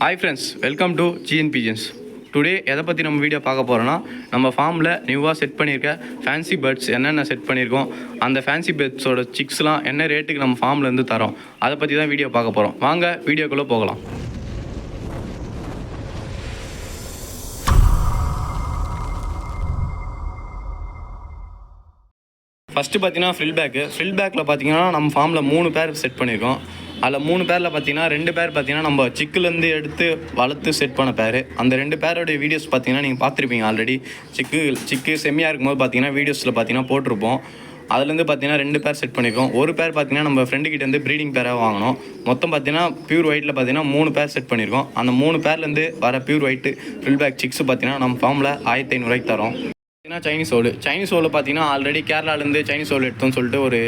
Hi friends welcome to GN pigeons today எதை பற்றி நம்ம வீடியோ பார்க்க போகிறோன்னா நம்ம ஃபார்மில் நியூவாக செட் பண்ணியிருக்க ஃபேன்சி பேர்ட்ஸ் என்னென்ன செட் பண்ணியிருக்கோம் அந்த ஃபேன்சி பேர்ட்ஸோட சிக்ஸ்லாம் என்ன ரேட்டுக்கு நம்ம ஃபார்ம்லேருந்து தரோம் அதை பற்றி தான் வீடியோ பார்க்க போகிறோம் வாங்க வீடியோக்குள்ளே போகலாம். ஃபஸ்ட்டு பார்த்தீங்கன்னா ஃப்ரில் பேக்கு ஃப்ரில் பேக்கில் பார்த்தீங்கன்னா நம்ம ஃபார்மில் மூணு பேர் செட் பண்ணியிருக்கோம். அதில் மூணு பேரில் பார்த்தீங்கன்னா ரெண்டு பேர் பார்த்தீங்கன்னா நம்ம சிக்குலேருந்து எடுத்து வளர்த்து செட் பண்ண பேர். அந்த ரெண்டு பேரோடைய வீடியோஸ் பார்த்தீங்கன்னா நீங்கள் பார்த்துருப்பீங்க ஆல்ரெடி சிக்கு சிக்கு செம்மியாக இருக்கும்போது பார்த்தீங்கன்னா வீடியோஸில் பார்த்தீங்கன்னா போட்டிருப்போம். அதுலேருந்து பார்த்தீங்கன்னா ரெண்டு பேர் செட் பண்ணியிருக்கோம் ஒரு பேர் பார்த்தீங்கன்னா நம்ம ஃப்ரெண்டு ப்ரீடிங் பேராக வாங்கினோம் மொத்தம் பார்த்தீங்கன்னா பியூர் ஒயிட்டில் பார்த்தீங்கன்னா மூணு பேர் செட் பண்ணியிருக்கோம் அந்த மூணு பேர்லேருந்து வர pure white fill back six பார்த்தீங்கன்னா நம்ம ஃபார்மில் ஆயிரத்தி ஐநூறுரூவாய்க்கு தரோம். பார்த்தீங்கன்னா சைனீஸ் ஓடு. சைனீஸ் ஓவில் பார்த்தீங்கன்னா ஆல்ரெடி கேரளாலேருந்து சைனீஸ் ஓல் எடுத்தோம்னு சொல்லிட்டு ஒரு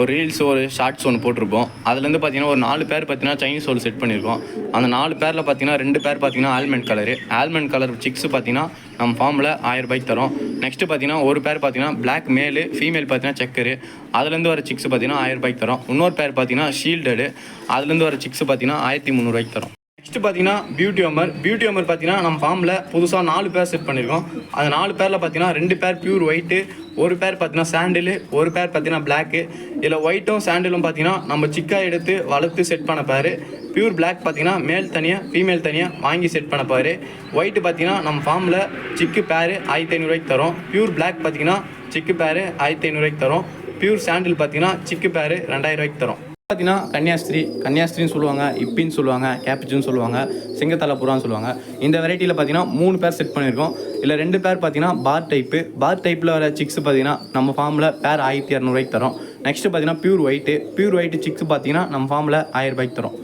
ஒரு ரீல்ஸ் ஒரு ஷார்ட்ஸ் ஒன்று போட்டிருப்போம். அதுலேருந்து பார்த்தீங்கன்னா ஒரு நாலு பேர் பார்த்தீங்கன்னா சைனீஸ் ஹோல் செட் பண்ணியிருக்கோம். அந்த நாலு பேரில் பார்த்தீங்கன்னா ரெண்டு பேர் பார்த்தீங்கன்னா almond colour almond colour six பார்த்தீங்கன்னா நம்ம ஃபார்மில் ஆயிரம் ரூபாய்க்கு தரோம். நெக்ஸ்ட்டு பார்த்தீங்கன்னா ஒரு பேர் பார்த்தீங்கன்னா பிளாக் மேலு ஃபீமேல் பார்த்தீங்கன்னா செக்கரு அதுலேருந்து வர சிக்ஸ் பார்த்தீங்கன்னா ஆயிரம் ரூபாய்க்கு தரோம். இன்னொரு பேர் பார்த்தீங்கன்னா ஷீல்டடு அதுலேருந்து வர சிக்ஸ் பார்த்தீங்கன்னா ஆயிரத்தி முந்நூறுவாய்க்கு தரோம். நெக்ஸ்ட் பார்த்தீங்கன்னா பியூட்டி அமர் பியூட்டி அமர் பார்த்தீங்கன்னா நம்ம ஃபார்மில் புதுசாக நாலு பேர் செட் பண்ணியிருக்கோம் அந்த நாலு பேரில் பார்த்தீங்கன்னா ரெண்டு பேர் பியூர் ஒயிட்டு ஒரு பேர் பார்த்தீங்கன்னா சாண்டிலு ஒரு பேர் பார்த்தீங்கன்னா பிளாக்கு இதில் ஒயிட்டும் சாண்டிலும் பார்த்தீங்கன்னா நம்ம சிக்கா எடுத்து வளர்த்து செட் பண்ண பாரு. பியூர் பிளாக் பார்த்தீங்கன்னா மேல் தனியாக ஃபீமேல் தனியாக வாங்கி செட் பண்ண பாரு. ஒயிட்டு பார்த்தீங்கன்னா நம்ம ஃபார்மில் சிக்கு பேர் ஆயிரத்தி ஐநூறுரூவாய்க்கு தரும். பியூர் பிளாக் பார்த்தீங்கன்னா சிக்கு பேர் ஆயிரத்தி ஐநூறுரூவாய்க்கு தரும். பியூர் சாண்டில் பார்த்தீங்கன்னா சிக்கு பேர் ரெண்டாயிரம் ரூபாய்க்கு தரோம். பார்த்தீங்கன்னா கன்னியாஸ்திரி கன்னியாஸ்திரின்னு சொல்லுவாங்க இப்பின்னு சொல்லுவாங்க கேப்பிச்சுன்னு சொல்லுவாங்க சிங்கத்தலை புறான்னு சொல்லுவாங்க. இந்த வெரைட்டியில் பார்த்தீங்கன்னா மூணு பேர் செட் பண்ணியிருக்கோம். இல்லை ரெண்டு பேர் பார்த்தீங்கன்னா பார் டைப்பு பார் டைப்பில் வர சிக்ஸ் பார்த்தீங்கன்னா நம்ம ஃபார்மில் பேர் ஆயிரத்தி இரநூறுவாய்க்கு தரோம். நெக்ஸ்ட்டு பார்த்தீங்கன்னா pure white pure white six பார்த்தீங்கன்னா நம்ம ஃபார்மில் ஆயிரம் ரூபாய்க்கு தரோம்.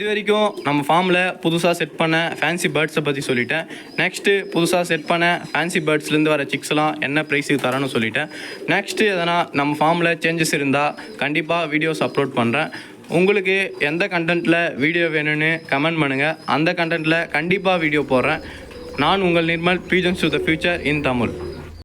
இது வரைக்கும் நம்ம ஃபார்மில் புதுசாக செட் பண்ண ஃபேன்சி பேர்ட்ஸை பற்றி சொல்லிட்டேன். நெக்ஸ்ட்டு புதுசாக செட் பண்ண ஃபேன்சி பேர்ட்ஸ்லேருந்து வர சிக்ஸ்லாம் என்ன ப்ரைஸுக்கு தரேன்னு சொல்லிட்டேன். நெக்ஸ்ட்டு எதனா நம்ம ஃபார்மில் சேஞ்சஸ் இருந்தால் கண்டிப்பாக வீடியோஸ் அப்லோட் பண்ணுறேன் உங்களுக்கு எந்த கண்டென்ட்டில் வீடியோ வேணும்னு கமெண்ட் பண்ணுங்கள் அந்த கண்டென்ட்டில் கண்டிப்பாக வீடியோ போடுறேன். நான் உங்கள் Nirmal pigeons to the future in Tamil